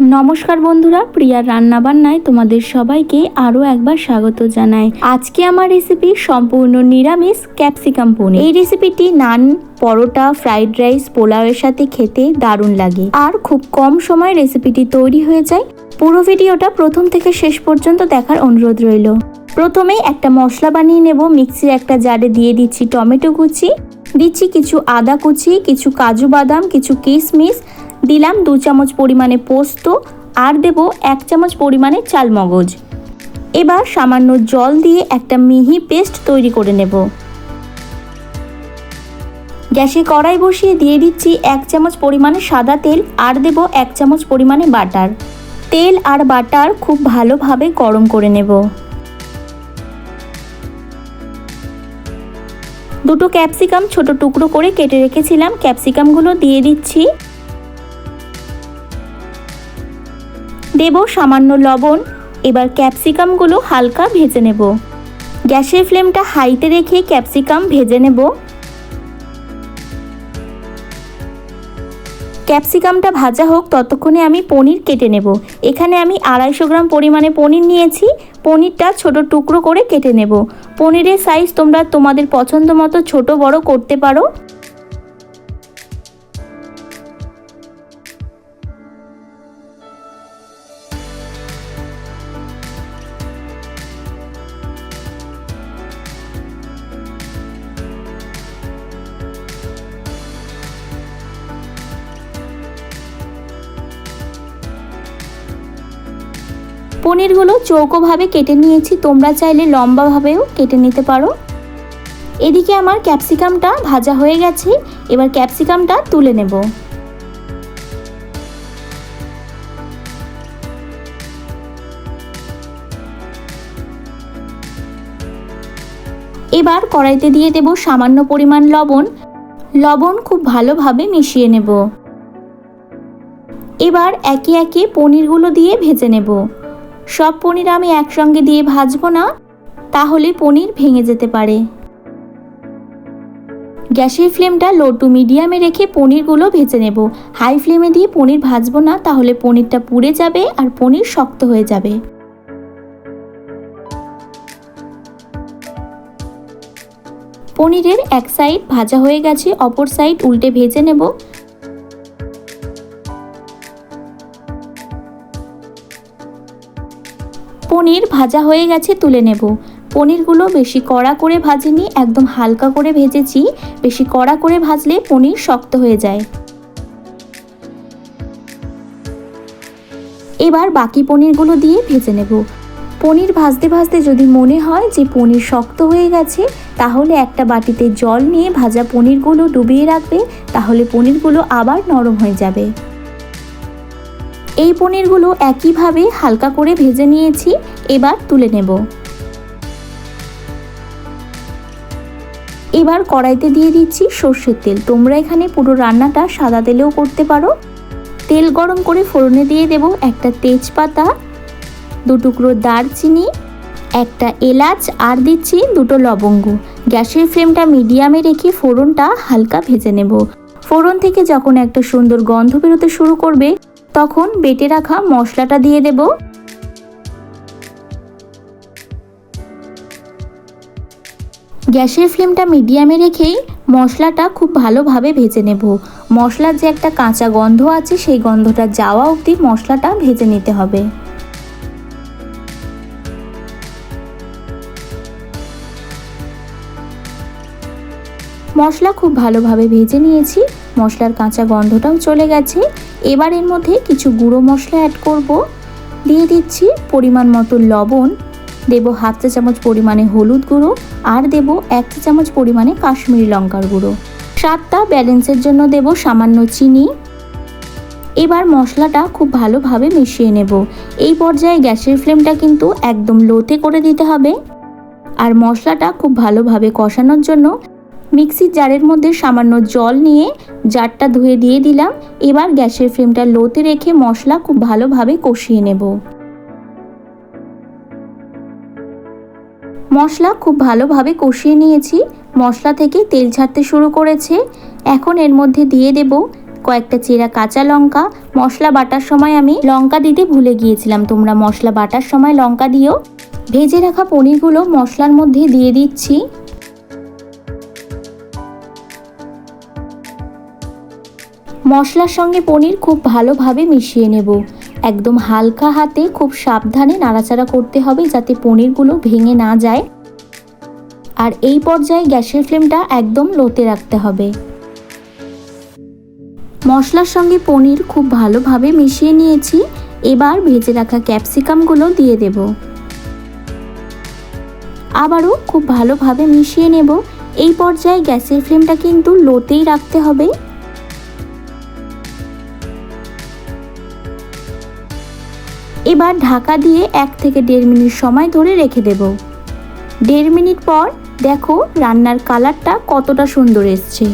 নমস্কার বন্ধুরা, প্রিয়ার রান্নাবান্নায় তোমাদের সবাইকে আরও একবার স্বাগত জানাই। আজকে আমার রেসিপি সম্পূর্ণ নিরামিষ ক্যাপসিকাম পনির। এই রেসিপিটি নান, পরোটা ফ্রাইড রাইস পোলাওয়ের সাথে খেতে দারুণ লাগে। আর খুব কম সময় রেসিপিটি তৈরি হয়ে যায়। পুরো ভিডিওটা প্রথম থেকে শেষ পর্যন্ত দেখার অনুরোধ রইল। প্রথমে একটা মশলা বানিয়ে নেব। মিক্সির একটা জারে দিয়ে দিচ্ছি টমেটো কুচি। দিচ্ছি কিছু আদা কুচি, কিছু কাজু বাদাম, কিছু কিশমিশ দিলাম দু চামচ পরিমাণে পোস্ত আর দেব এক চামচ পরিমাণে চালমগজ। এবার সামান্য জল দিয়ে একটা মিহি পেস্ট তৈরি করে নেব। গ্যাসে কড়াই বসিয়ে দিয়ে দিচ্ছি এক চামচ পরিমাণে সাদা তেল আর দেব এক চামচ পরিমাণে বাটার। তেল আর বাটার খুব ভালোভাবে গরম করে নেব। দুটো ক্যাপসিকাম ছোট টুকরো করে কেটে রেখেছিলাম। ক্যাপসিকামগুলো দিয়ে দিচ্ছি। দেব সামান্য লবণ। এবার ক্যাপসিকামগুলো হালকা ভেজে নেব। গ্যাসের ফ্লেমটা হাইতে রেখে ক্যাপসিকাম ভেজে নেব। ক্যাপসিকামটা ভাজা হোক, ততক্ষণে আমি পনির কেটে নেব। এখানে আমি আড়াইশো গ্রাম পরিমাণে পনির নিয়েছি। পনিরটা ছোট টুকরো করে কেটে নেব। পনিরের সাইজ তোমরা তোমাদের পছন্দ মতো ছোট বড় করতে পারো। পনিরগুলো চৌকোভাবে কেটে নিয়েছি। তোমরা চাইলে লম্বাভাবেও কেটে নিতে পারো। এদিকে আমার ক্যাপসিকামটা ভাজা হয়ে গেছে। এবার ক্যাপসিকামটা তুলে নেব। এবার কড়াইতে দিয়ে দেব সামান্য পরিমাণ লবণ। লবণ খুব ভালোভাবে মিশিয়ে নেব। এবার একে একে পনিরগুলো দিয়ে ভেজে নেব। সব পনির আমি একসঙ্গে দিয়ে ভাজবো না, তাহলে পনির ভেঙে যেতে পারে। গ্যাসের ফ্লেমটা লো টু মিডিয়ামে রেখে পনিরগুলো ভেজে নেব। হাই ফ্লেমে দিয়ে পনির ভাজবো না, তাহলে পনিরটা পুড়ে যাবে আর পনির শক্ত হয়ে যাবে। পনিরের এক সাইড ভাজা হয়ে গেছে, অপর সাইড উল্টে ভেজে নেব। পনির ভাজা হয়ে গেছে, তুলে নেব। পনিরগুলো বেশি কড়া করে ভাজিনি, একদম হালকা করে ভেজেছি। বেশি কড়া করে ভাজলে পনির শক্ত হয়ে যায়। এবার বাকি পনিরগুলো দিয়ে ভেজে নেব। পনির ভাজতে ভাজতে যদি মনে হয় যে পনির শক্ত হয়ে গেছে, তাহলে একটা বাটিতে জল নিয়ে ভাজা পনিরগুলো ডুবিয়ে রাখবে, তাহলে পনিরগুলো আবার নরম হয়ে যাবে। এই পনিরগুলো একইভাবে হালকা করে ভেজে নিয়েছি, এবার তুলে নেব। এবার কড়াইতে দিয়ে দিচ্ছি সর্ষের তেল। তোমরা এখানে পুরো রান্নাটা সাদা তেলেও করতে পারো। তেল গরম করে ফোড়নে দিয়ে দেব একটা তেজপাতা, দু টুকরো দারচিনি, একটা এলাচ, আর দিচ্ছি দুটো লবঙ্গ। গ্যাসের ফ্লেমটা মিডিয়ামে রেখে ফোড়নটা হালকা ভেজে নেব। ফোড়ন থেকে যখন একটা সুন্দর গন্ধ বেরোতে শুরু করবে তখন বেটে রাখা মশলাটা দিয়ে দেব। গ্যাসের ফ্লেমটা মিডিয়ামে রেখেই মশলাটা খুব ভালোভাবে ভেজে নেব। মশলার যে একটা কাঁচা গন্ধ আছে, সেই গন্ধটা যাওয়া অবধি মশলাটা ভেজে নিতে হবে। মশলা খুব ভালোভাবে ভেজে নিয়েছি। মশলার কাঁচা গন্ধটাও চলে গেছে। এবার এর মধ্যে কিছু গুঁড়ো মশলা অ্যাড করব। দিয়ে দিচ্ছি পরিমাণ মতো লবণ। দেব হাফ চা চামচ পরিমাণে হলুদ গুঁড়ো আর দেব এক চা চামচ পরিমাণে কাশ্মীরি লঙ্কার গুঁড়ো। স্বাদটা ব্যালেন্সের জন্য দেব সামান্য চিনি। এবার মশলাটা খুব ভালোভাবে মিশিয়ে নেব। এই পর্যায়ে গ্যাসের ফ্লেমটা কিন্তু একদম লোতে করে দিতে হবে। আর মশলাটা খুব ভালোভাবে কষানোর জন্য মিক্সির জারের মধ্যে সামান্য জল নিয়ে জারটা ধুয়ে দিয়ে দিলাম। এবার গ্যাসের ফ্লেমটা লোতে রেখে মশলা খুব ভালোভাবে কষিয়ে নেব। মশলা খুব ভালোভাবে কষিয়ে নিয়েছি। মশলা থেকে তেল ছাড়তে শুরু করেছে। এখন এর মধ্যে দিয়ে দেব কয়েকটা চেরা কাঁচা লঙ্কা। মশলা বাটার সময় আমি লঙ্কা দিতে ভুলে গিয়েছিলাম। তোমরা মশলা বাটার সময় লঙ্কা দিও। ভেজে রাখা পনিরগুলো মশলার মধ্যে দিয়ে দিচ্ছি। মশলার সঙ্গে পনির খুব ভালোভাবে মিশিয়ে নেব। একদম হালকা হাতে খুব সাবধানে নাড়াচাড়া করতে হবে যাতে পনিরগুলো ভেঙে না যায়। আর এই পর্যায়ে গ্যাসের ফ্লেমটা একদম লোতে রাখতে হবে। মশলার সঙ্গে পনির খুব ভালোভাবে মিশিয়ে নিয়েছি। এবার ভেজে রাখা ক্যাপসিকামগুলো দিয়ে দেব। আবারও খুব ভালোভাবে মিশিয়ে নেব। এই পর্যায়ে গ্যাসের ফ্লেমটা কিন্তু লোতেই রাখতে হবে। এবার ঢাকা দিয়ে এক থেকে দেড় মিনিট সময় ধরে রেখে দেব। দেড় মিনিট পর দেখো রান্নার কালারটা কতটা সুন্দর এসছে।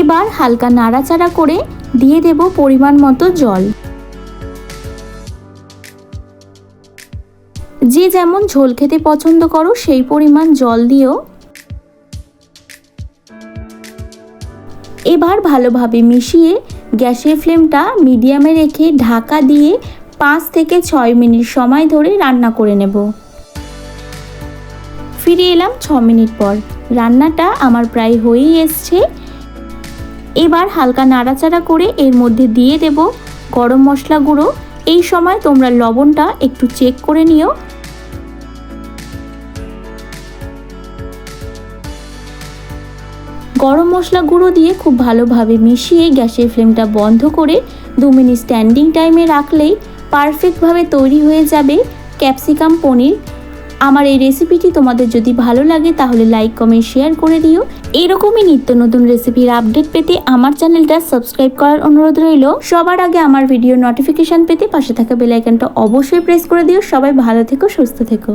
এবার হালকা নাড়াচাড়া করে দিয়ে দেব পরিমাণ মতো জল। যে যেমন ঝোল খেতে পছন্দ করো, সেই পরিমাণ জল দিও এবার ভালোভাবে মিশিয়ে গ্যাসের ফ্লেমটা মিডিয়ামে রেখে ঢাকা দিয়ে পাঁচ থেকে ছয় মিনিট সময় ধরে রান্না করে নেব। ফিরে এলাম ছ মিনিট পর। রান্নাটা আমার প্রায় হয়েই এসছে। এবার হালকা নাড়াচাড়া করে এর মধ্যে দিয়ে দেব গরম মশলা গুঁড়ো। এই সময় তোমরা লবণটা একটু চেক করে নিও। গরম মশলা গুঁড়ো দিয়ে খুব ভালোভাবে মিশিয়ে গ্যাসের ফ্লেমটা বন্ধ করে দু মিনিট স্ট্যান্ডিং টাইমে রাখলেই পারফেক্টভাবে তৈরি হয়ে যাবে ক্যাপসিকাম পনির। আমার এই রেসিপিটি তোমাদের যদি ভালো লাগে তাহলে লাইক, কমেন্ট, শেয়ার করে দিও। এরকমই নিত্য নতুন রেসিপির আপডেট পেতে আমার চ্যানেলটা সাবস্ক্রাইব করার অনুরোধ রইল। সবার আগে আমার ভিডিও নোটিফিকেশান পেতে পাশে থাকা বেলাইকানটা অবশ্যই প্রেস করে দিও। সবাই ভালো থেকো, সুস্থ থেকো।